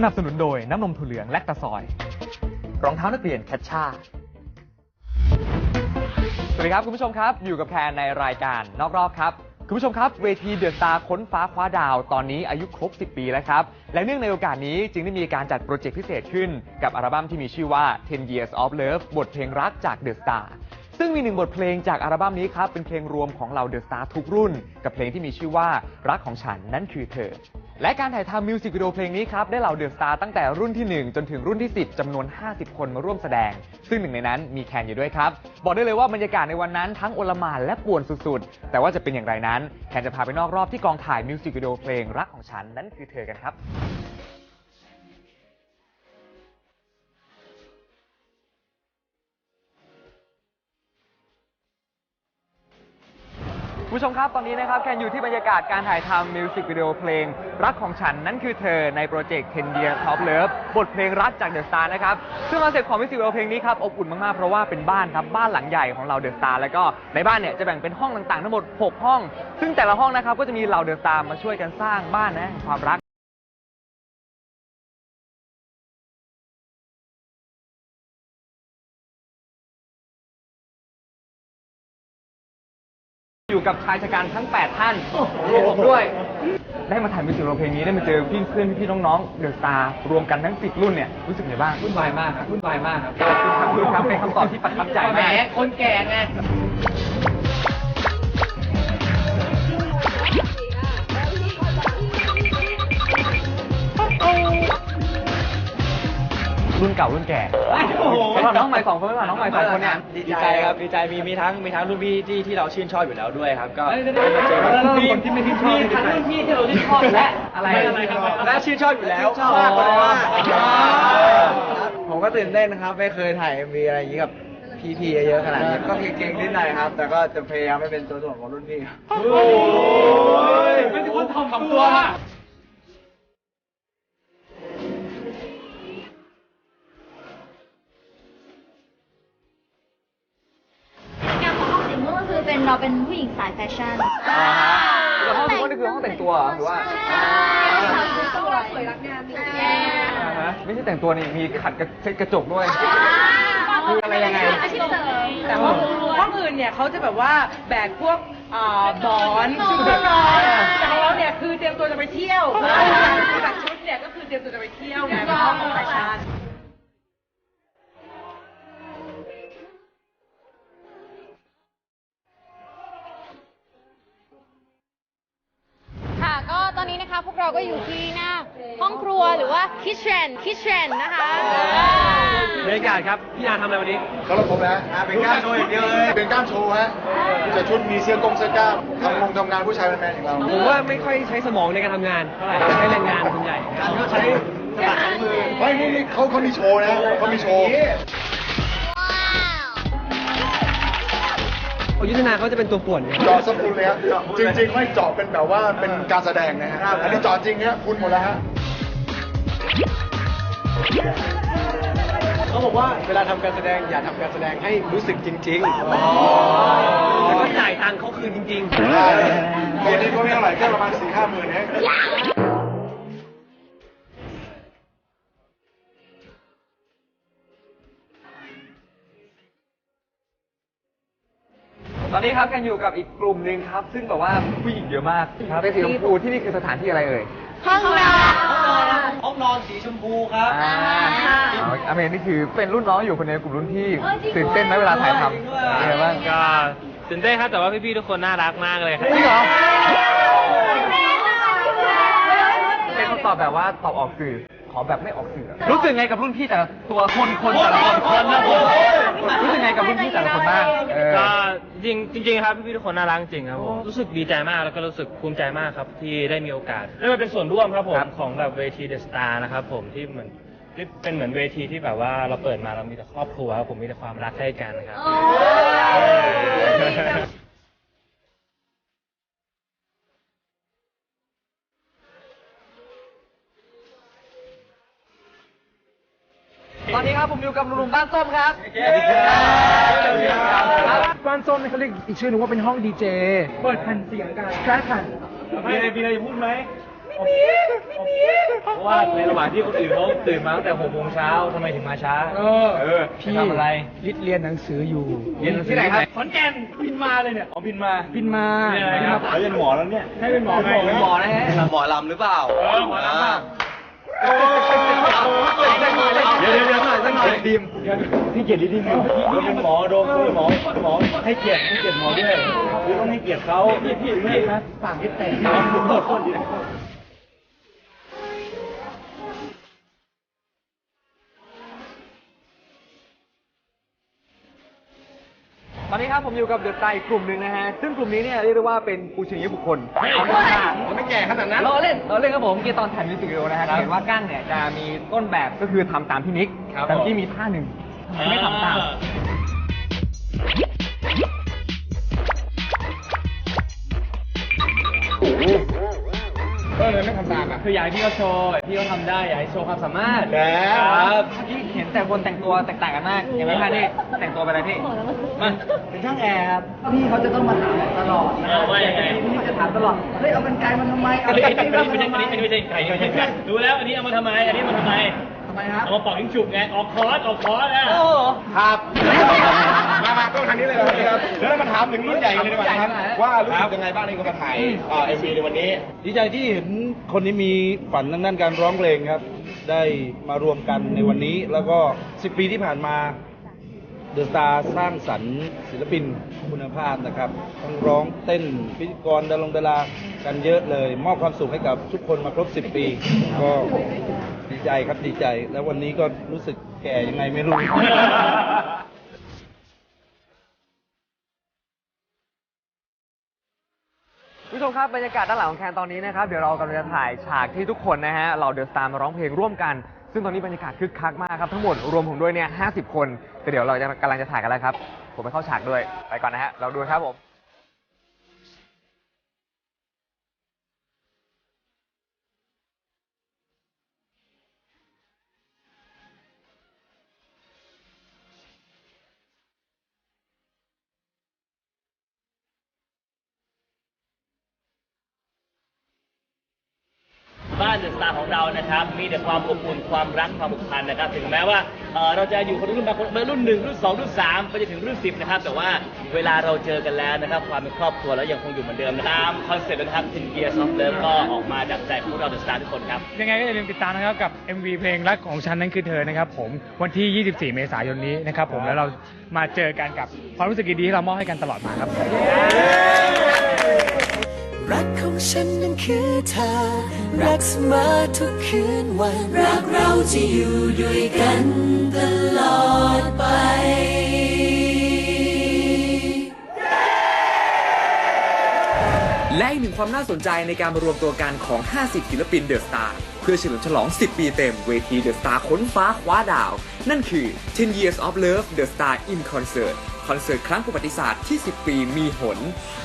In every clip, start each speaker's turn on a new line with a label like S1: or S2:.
S1: สนับสนุนโดยน้ำนมถั่วเหลืองและตะซอย รองเท้านักเรียนแคชชาสวัสดีครับคุณผู้ชมครับ อยู่กับแคนในรายการนอกรอบครับ คุณผู้ชมครับ เวทีเดือะสตาค้นฟ้าคว้าดาว ตอนนี้อายุครบ 10 ปีแล้วครับ และเนื่องในโอกาสนี้จึงได้มีการจัดโปรเจกต์พิเศษขึ้น กับอัลบั้มที่มีชื่อว่า 10 Years of Love บทเพลงรักจากเดอะสตาร์ซึ่งมีหนึ่งบทเพลงจากอัลบั้มนี้ครับเป็นเพลงรวมของเหล่าเดอะสตาร์ทุกรุ่น กับเพลงที่มีชื่อว่ารักของฉันนั่นคือเธอ และการถ่ายทำมิวสิกวิดีโอเพลงนี้ครับ ได้เหล่าเดอะสตาร์ตั้งแต่รุ่นที่ 1 จนถึงรุ่นที่ 10จำนวน 50 คนมาร่วมแสดง ซึ่งหนึ่งในนั้นมีแคนอยู่ด้วยครับ บอกได้เลยว่าบรรยากาศในวันนั้นทั้งโอลหมานและป่วนสุดๆ แต่ว่าจะเป็นอย่างไรนั้น แคนจะพาไปนอกรอบที่กองถ่ายมิวสิกวิดีโอเพลงรักของฉันนั่นคือเธอกันครับ ผู้ชมครับตอนนี้นะครับแคนอยู่ที่บรรยากาศการถ่ายทำมิวสิกวิดีโอเพลง รักของฉันนั่นคือเธอในโปรเจกต์10 Year Top Love บทเพลงรักจากเดอะสตาร์นะครับ ซึ่งคอนเซ็ปต์ของมิวสิกวิดีโอเพลงนี้ครับอบอุ่นมากๆ เพราะว่าเป็นบ้านครับ บ้านหลังใหญ่ของเราเดอะสตาร์แล้วก็ในบ้านเนี่ยจะแบ่งเป็นห้องต่างๆ ทั้งหมด 6 ห้อง ซึ่งแต่ละห้องนะครับก็จะมีเหล่าเดอะสตาร์มาช่วยกันสร้างบ้านนะความรัก อยู่กับชายชะกันทั้ง 8 ท่านรวมผมด้วย ได้มาถ่ายมิวสิกวิดีโอเพลงนี้ได้มาเจอพี่เพื่อนพี่น้องๆเดอะสตาร์รวมกันทั้ง10รุ่นเนี่ยรู้สึกไงบ้าง
S2: วุ่นวายมากครับวุ่นวายมากครับ
S1: คือครับเป็นคำตอบที่ประทับใจ
S2: แหม
S1: มาก
S2: คนแก่ไง
S1: รุ่นเก่ารุ่นแก่สำหรับน้องใหม่สองคนไม่ผ่านน้องใหม่สองคนเนี่ย
S3: ดีใจครับดีใจมีมีทั้งมีทั้งรุ่นพี่ที่ที่เราชื่นชอบอยู่แล้วด้วยครับก็
S2: เอ้ยเดี๋ยว
S3: ได้มาเจอ
S2: เดี๋ยว
S3: รุ่น
S2: เดี๋
S3: พี่
S2: ยว
S1: ที่ไม่ชื่นชอบ
S2: มีทั้งรุ่นพี่ที่เราที่ชอบและอะไร
S3: อะไรครับ และชื่นชอบอยู่แล้ว
S2: ชอบ
S3: มากกว่าว่า
S4: ผมก็ตื่นเต้นนะครับ ไม่เคยถ่าย MV อะไรอย่างนี้กับพี่ๆเยอะๆขนาดนี้ก็เก่งๆนิดหน่อยครับ แต่ก็จะพยายามไม่เป็นตัวถ่วงของรุ่นพี่ครับ
S2: โอ้ยไม่ถึงคนทำทำตัว
S5: ผู้หญิงสายแฟชั่น
S1: แล้วห้องนี้ก็คือห้องแต่งตัวเหรอหรือว่า
S5: ใช่ต้องรักสวยรักงามมี
S1: อ่าฮะไม่ใช่แต่งตัวนี่มีขัดกระเช็ดกระจกด้วย คืออะไรยังไง
S5: อาชีพเสริม
S6: แต่ห้องห้องอื่นเนี่ยเขาจะแบบว่าแบกพวกอ่าบอนชุดเครื่องนอนแต่ของเราเนี่ยคือเตรียมตัวจะไปเที่ยวจากชุดเนี่ยก็คือเตรียมตัวจะไปเที่ยวไงเป็นห้องของแฟชั่น
S7: พวกเราก็อยู่ที่หน้าห้องครัวหรือว่า kitchen kitchen นะคะ
S3: บรรยากาศครับพี่อาทำอะไรวันนี้
S8: สำหรับผมนะเป็นกล้ามโชว์อย่างเดียวเลย เป็นกล้ามโชว์ฮะจะชุดมีเสื้อกงเสื้อกล้ามทำงงทำงานผู้ชายแมนๆอย่างเรา
S3: ผมว่าไม่ค่อยใช้สมองในการทำงานเท่าไหร่ใช้แรงงานส่วนใหญ่
S8: การก็ใช้สลัดของมือเฮ้ยนี่นี่เขาเขามีโชว์นะเขามีโชว์
S3: ยุทธนาเขาจะเป็นตัวป่วนไง
S8: เจาะสกุลเลยครับจริง ๆ ไม่เจาะเป็นแบบว่าเป็นการแสดงนะฮะอันนี้เจาะจริงเนี่ยคุณหมดแล้วฮะ
S3: เขาบอกว่าเวลาทำการแสดงอย่าทำการแสดงให้รู้สึกจริงๆแล้วก็จ่ายตังค์เขาคืนจริง
S8: ตัวนี้ก็ไม่เท่าไหร่แค่ประมาณสี่ห้าหมื่นเอง
S1: อนนี้ครับกันอยู่กับอีกกลุ่มหนึ่งครับ ซึ่งแบบว่าผู้หญิงเยอะมากครับเป็นสีชมพูที่นี่คือสถานที่อะไรเอ่ย
S5: ห้องนอน
S3: ห้องนอนสีชมพูครับ
S1: อ่าอ๋ออเมนนี่คือเป็นรุ่นน้องอยู่คนในกลุ่มรุ่นพี่ตื่นเต้นไหมเวลาถ่ายทำเป็นไงบ้าง
S9: ก็ตื่นเต้นครับแต่ว่าพี่ๆทุกคนน่ารักมากเลยครับ
S1: จริงเหรอเป็นคำตอบแบบว่าตอบออกสื่อ ขอแบบไม่ออกสื่อรู้สึกไงกับรุ่นพี่แต่ละตัวคนคนแต่ละคนคนนะคนรู้สึกไงกับรุ่นพี่แต่ละคนบ้างเออ
S9: ก็จริงจริงๆครับพี่ๆทุกคนน่ารักจริงครับผมรู้สึกดีใจมากแล้วก็รู้สึกภูมิใจมากครับที่ได้มีโอกาสได้มาเป็นส่วนร่วมครับผมของแบบเวทีเดอะสตาร์นะครับผมที่เหมือนที่เป็นเหมือนเวทีที่แบบว่าเราเปิดมาเรามีแต่ครอบครัวครับผมมีแต่ความรักให้กันครับ
S1: ตอ นนี้ครับผมอยู่กับหนุ่มๆบ้านส้มครับ
S4: สวัสดีครับ
S1: ครับ
S4: บ้านส้มนี่เขาเรียกอีกชื่อหนึงว่าเป็นห้องดีเจ เปิดแผ่นเสียงกันแครแผ่น
S9: มีอะไรมีอะไรจะพูดไหม
S6: ไม่
S9: เพราะว่าในระหว่างที่คนอื่นเขาตื่นมาตั้งแต่หกโมงเช้าทำไมถึงมาช้า
S3: เออ
S9: เออ
S3: พี่
S9: จะทำอะไร
S3: ลิศเรียนหนังสืออยู่
S9: เรียนหนังสือ
S3: ที่ไหนครับ
S9: ขอนแก่นบินมาเลยเนี่ยอ๋อบินมา
S3: บินมา
S9: เรียนอะไรครับ
S3: บินมา
S9: เรียนหมอแล้วเนี่ยให้เป็นหมอไง
S3: เป็นหมอนะฮะ
S4: หมอลำหรือเปล่า
S9: เออหมอลำบ้าง
S3: เดี๋ยวเดี๋ยวเดี๋ยวหน่อยสักหน่อย
S9: ดีมให้เกียรติดีมเราเป็นหมอโดมเป็นหมอหมอให้เกียรติให้เกียรติหมอด้วยคือต้องให้เกียรติเขาพี่พี่ไม่ครับปากที่แตก
S1: ตอนนี้ครับผมอยู่กับเดอะสตาร์อีกกลุ่มหนึ่งนะฮะ ซึ่งกลุ่มนี้เนี่ยเรียกได้ว่าเป็นปูชนียบุคคล
S3: มันไม่แก่ขนาดนั้น
S1: เราเล่นเราเล่นครับผมเมื่อกี้ตอนถ่ายมิวสิกวิดีโอนะฮะจะเห็นว่ากั้งเนี่ยจะมีต้นแบบก็คือทำตามพี่นิก
S3: ครับ
S1: แต่เมื่อกี้มีท่าหนึ่งทำไมไม่ทำตาม
S3: ก็เลยไม่ทำตามอะ
S1: คืออยากให้พี่เขาโชว์พี่เขาทำได้อยากให้โชว์ความสามารถ
S3: แล้ว
S1: ครับเมื่อกี้ เห็นแต่คนแต่งตัวแตกต่างกันมากเห็นไหมคะนี่แต่งตัวเป็นอะไรพี่ มา
S4: เป็นช่างแอร์ครับพี่เขาจะต้องมาถามตลอดนะ
S9: เอาว่ายังไง
S4: พี่จะถามตลอด เฮ้ยเอาเป็นไกลมันทำไม เอา
S9: อันนี้
S4: เป็น
S9: อัน
S4: ไกล
S9: นี้
S4: มัน
S9: ไม่ใช่
S4: ทำไม
S9: อันนี้ไม่ใช่ไก่ไม่ใช่ไก่ดูแล้วอันนี้เอามาทำไม อันนี้มาทำไม
S4: ทำไมครับ
S9: เอามาปอกยิงฉุบไง ออกคอร์สออกคอร์สนะ
S3: ครับ มามาต้องทางนี้เลยครับแล้วมาถามถึงรุ่นใหญ่กันเลยดีกว่าครับ ว่ารู้สึกยังไงบ้างที่เขามาถ่ายเอ็มวีในวันนี้
S10: ดีใจที่เห็นคนนี้มีฝันทางด้านการร้องเพลงครับ ได้มารวมกันในวันนี้ แล้วก็ 10 ปีที่ผ่านมาเดอะสตาร์สร้างสรรค์ศิลปินคุณภาพนะครับทั้งร้องเต้นพิธีกรดารงดารากันเยอะเลย มอบความสุขให้กับทุกคนมาครบ 10 ปี ก็ดีใจครับดีใจ แล้ววันนี้ก็รู้สึกแก่ยังไงไม่รู้
S1: ผู้ชมครับบรรยากาศด้านหลังของแคนตอนนี้นะครับเดี๋ยวเรากำลังจะถ่ายฉากที่ทุกคนนะฮะเราเดอะสตาร์มาร้องเพลงร่วมกัน ซึ่งตอนนี้บรรยากาศคึกคักมากครับทั้งหมดรวมผมด้วยเนี่ยห้คนแต่เดี๋ยวเราจะกำลังจะถ่ายกันแล้วครับผมไปเข้าฉากด้วยไปก่อนนะฮะเราดูครับผม
S9: เดอะสตาร์ของเรานะครับ มีแต่ความอบอุ่นความรักความผูกพันนะครับ ถึงแม้ว่าเอ่อเราจะอยู่คนรุ่นบาคนรุ่นหนึ่งรุ่นสองรุ่นสามไปจนถึงรุ่นสิบนะครับ แต่ว่าเวลาเราเจอกันแล้วนะครับ ความเป็นครอบครัวแล้วยังคงอยู่เหมือนเดิมนะตามคอนเซ็ปต์นะครับ Ten Years of Love ก็ออกมาจากใจของพวกเราเดอะสตาร์ทุกคนครับ
S2: ยังไงก็อย่าลืมติดตามนะครับกับ MV เพลงรักของฉันนั้นคือเธอนะครับผมวันที่ 24 เมษายนนี้นะครับผมแล้วเรามาเจอกันกับความรู้สึกดีๆที่เรามอบให้กันตลอดมาครับ
S11: รักของฉันนั้นคือเธอ รักเสมอทุกคืนวัน รักเราจะอยู่ด้วยกันตลอดไป
S12: และอีกหนึ่งความน่าสนใจในการมารวมตัวกันของ 50 ศิลปินเดอะสตาร์เพื่อเฉลิมฉลอง 10 ปีเต็มเวทีเดอะสตาร์ค้นฟ้าคว้าดาว นั่นคือ 10 Years of Love The Star in Concert คอนเสิร์ตครั้งประวัติศาสตร์ที่ 10 ปีมีหน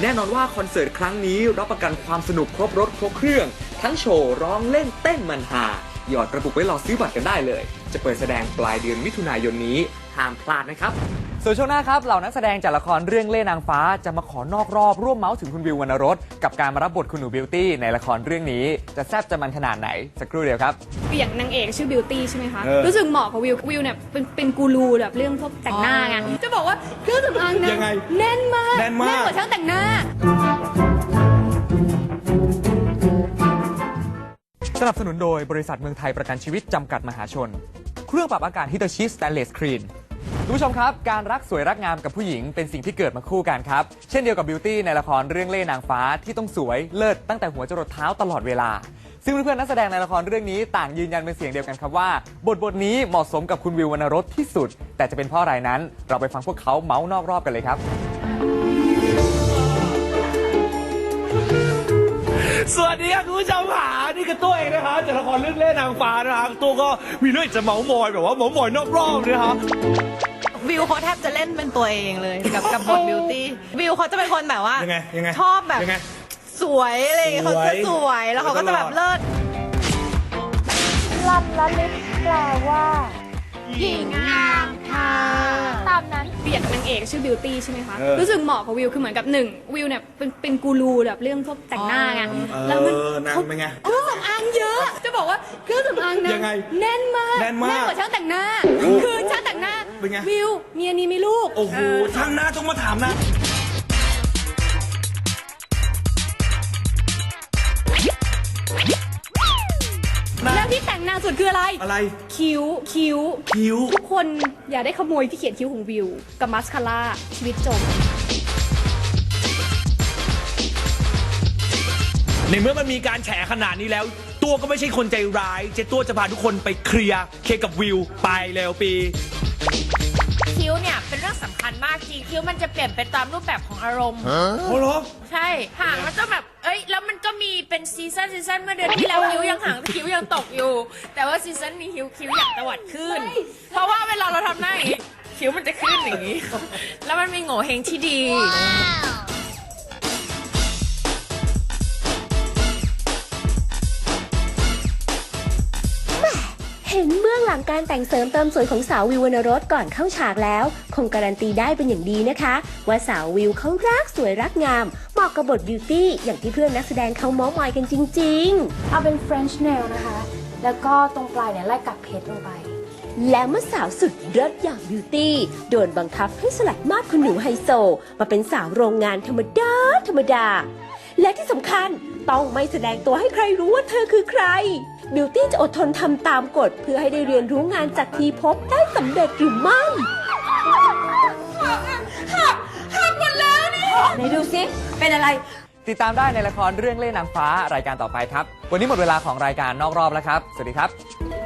S12: แน่นอนว่าคอนเสิร์ตครั้งนี้รับประกันความสนุกครบรถครบเครื่อง ทั้งโชว์ร้องเล่นเต้นมันฮาหยอดกระปุกไว้รอซื้อบัตรกันได้เลย จะเปิดแสดงปลายเดือนมิถุนายนนี้ห้ามพลาดนะครับ
S1: ส่วนช่วงหน้าครับเหล่านักแสดงจากละครเรื่องเล่นนางฟ้าจะมาขอนอกรอบร่วมเมาส์ถึงคุณวิววรรณรสกับการมารับบทคุณหนูบิวตี้ในละครเรื่องนี้ จะแซ่บจะมันขนาดไหนสักครู่เดียวครับ
S7: อย่างนางเอกชื่อบิวตี้ใช่ไหมคะ
S10: เออ
S7: รู้สึกเหมาะกับวิววิวเนี่ยเป็นเป็นกูรูแบบเรื่องพวกแต่งหน้าไงจะบอกว่าเครื่องสำอางนะ
S10: ยังไง
S7: แน่นมาก
S10: แน่นมาก
S7: กว่าช่างแต่งหน้า
S1: สนับสนุนโดยบริษัทเมืองไทยประกันชีวิตจำกัดมหาชน เครื่องปรับอากาศฮิตาชิสแตนเลสครีน คุณผู้ชมครับ การรักสวยรักงามกับผู้หญิงเป็นสิ่งที่เกิดมาคู่กันครับ เช่นเดียวกับบิวตี้ในละครเรื่องเล่ห์นางฟ้าที่ต้องสวยเลิศตั้งแต่หัวจรดเท้าตลอดเวลา ซึ่งเพื่อนๆนักแสดงในละครเรื่องนี้ต่างยืนยันเป็นเสียงเดียวกันครับว่า บทบทนี้เหมาะสมกับคุณวิววรรณรสที่สุด แต่จะเป็นเพราะอะไรนั้น เราไปฟังพวกเขาเมาส์นอกรอบกันเลยครับ
S10: สวัสดีครับคุณผู้ชมค่ะนี่คือตัวเองนะครับจากละครเรื่องเล่นนางฟ้านะครับตัวก็มีเรื่องจะเมาส์มอยแบบว่าเมาส์มอยนอกรอบนะครับ
S6: วิวเขาแทบจะเล่นเป็นตัวเองเลยกับกับบทบิวตี้วิวเขาจะเป็นคนแบบว่า
S10: ยังไงยังไง
S6: ชอบแบบ
S10: ยังไง
S6: สวยอะไรอย่างเงี้ยเขาจะสวยแล้วเขาก็จะแบบเลิศ
S5: ลันละลิศแปลว่า
S7: หญิงงามค่ะ ตามนั้น
S13: เปลี่ยนนางเอกชื่อบิวตี้ใช่ไหมคะ
S8: เออ
S13: รู้สึกเหมาะกับวิวคือเหมือนกับหนึ่งวิวเนี่ยเป็นเป็นกูรูแบบเรื่องพวกแต่งหน้าไงแล้วมัน
S8: นางเป็นไง
S13: เครื่องสำอางเยอะ จะบอกว่าเครื่องสำอางนะ
S8: ยังไง
S13: แน่นมาก
S8: แน่นมาก
S13: กว่าช่างแต่งหน้า คือช่างแต่งหน้า
S8: เป็นไง
S13: วิวเมียนี้มีลูก
S8: โอ้โห
S13: เช่า
S8: งหน้าต้องมาถามนะ
S13: แล้วที่แต่งหน้าสุดคืออะไร
S8: อะไร
S13: คิ้วคิ้ว
S8: คิ้ว
S13: ทุกคนอย่าได้ขโมยที่เขียนคิ้วของวิว กับมาสคาร่าชีวิตจบ
S14: ในเมื่อมันมีการแฉขนาดนี้แล้ว ตัวก็ไม่ใช่คนใจร้าย เจ๊ตัวจะพาทุกคนไปเคลียร์ เคลียร์กับวิว ไปเร็วปี
S15: คิ้ว เนี่ยเป็นเรื่องสำคัญมากจริงคิ้วมันจะเปลี่ยนไปตามรูปแบบของอารมณ์
S8: โอ้โห
S15: ใช่หางมันก็แบบ เอ้ย แล้วมันก็มีเป็นซีซันซีซันเมื่อเดือนที่แล้วคิ้วยังหางคิ้วยังตกอยู่ แต่ว่าซีซันนี้คิ้วคิ้วอยากตวัดขึ้น เพราะว่าเวลาเราทำหน้าอย่างนี้คิ้วมันจะขึ้นอย่างนี้ แล้วมันมีโง่เฮงที่ดี
S16: เลังการแต่งเสริมเติมสวยของสาววิววรรณรสก่อนเข้าฉากแล้ว คงการันตีได้เป็นอย่างดีนะคะ ว่าสาววิวเขารักสวยรักงามเหมาะกับบทบิวตี้อย่างที่เพื่อนนักแสดงเขาเม้อมอยกันจริง ๆ
S13: เอาเป็น French nail นะคะ แล้วก็ตรงปลายเนี่ยไล่กับเพชรลงไป
S16: และเมื่อสาวสุดเลิศอย่างบิวตี้โดนบังคับให้สลัดมาดคุณหนูไฮโซ มาเป็นสาวโรงงานธรรมดาธรรมดา และที่สำคัญต้องไม่แสดงตัวให้ใครรู้ว่าเธอคือใคร บิวตี้จะอดทนทำตามกฎ เพื่อให้ได้เรียนรู้งานจากทีพบได้สำเร็จหรือไม่
S13: หักหมดแล้วนี่
S16: ไหนดูซิ เป็นอะไร
S1: ติดตามได้ในละครเรื่องเล่นนางฟ้ารายการต่อไปครับ วันนี้หมดเวลาของรายการนอกรอบแล้วครับ สวัสดีครับ